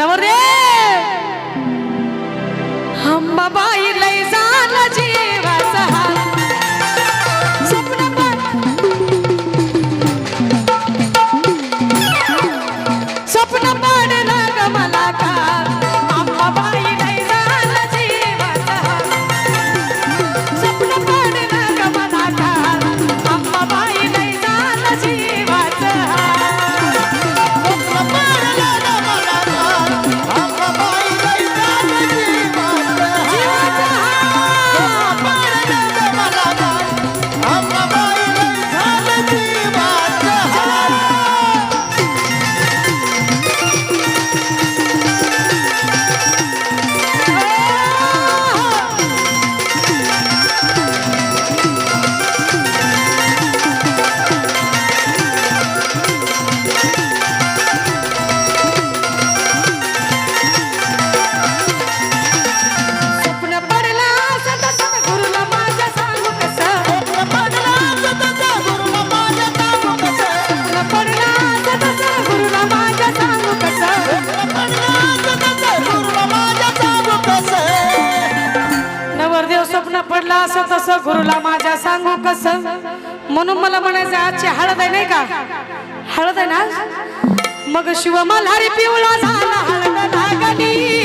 la borré. गुरुला माझ्या सांगू कस? म्हणून मला म्हणायचं आजची हळद आहे नाही का? हळद आहे ना? मग शिव मला पिवळा झाला हळद लागली.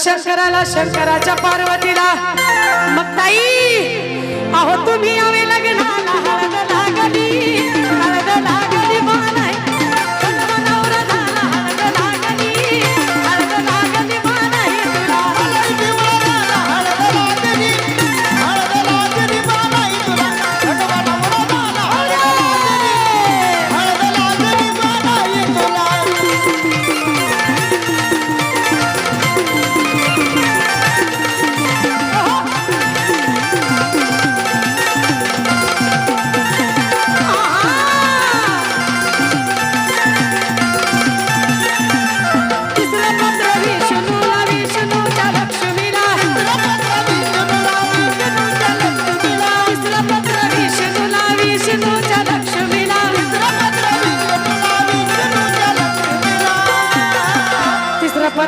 शंकराला शंकराच्या पार्वतीला मग ताई अहो तुम्ही यावे लागणार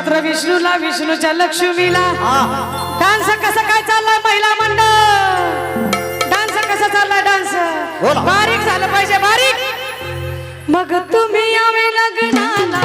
नवरात्र विष्णूला विष्णूच्या लक्ष्मीला. डान्स कसा काय चाललाय महिला मंडळ? डान्स कसा चाललाय डान्स? बारीक झालं पाहिजे बारीक. मग तुम्ही यावे लग्नाला.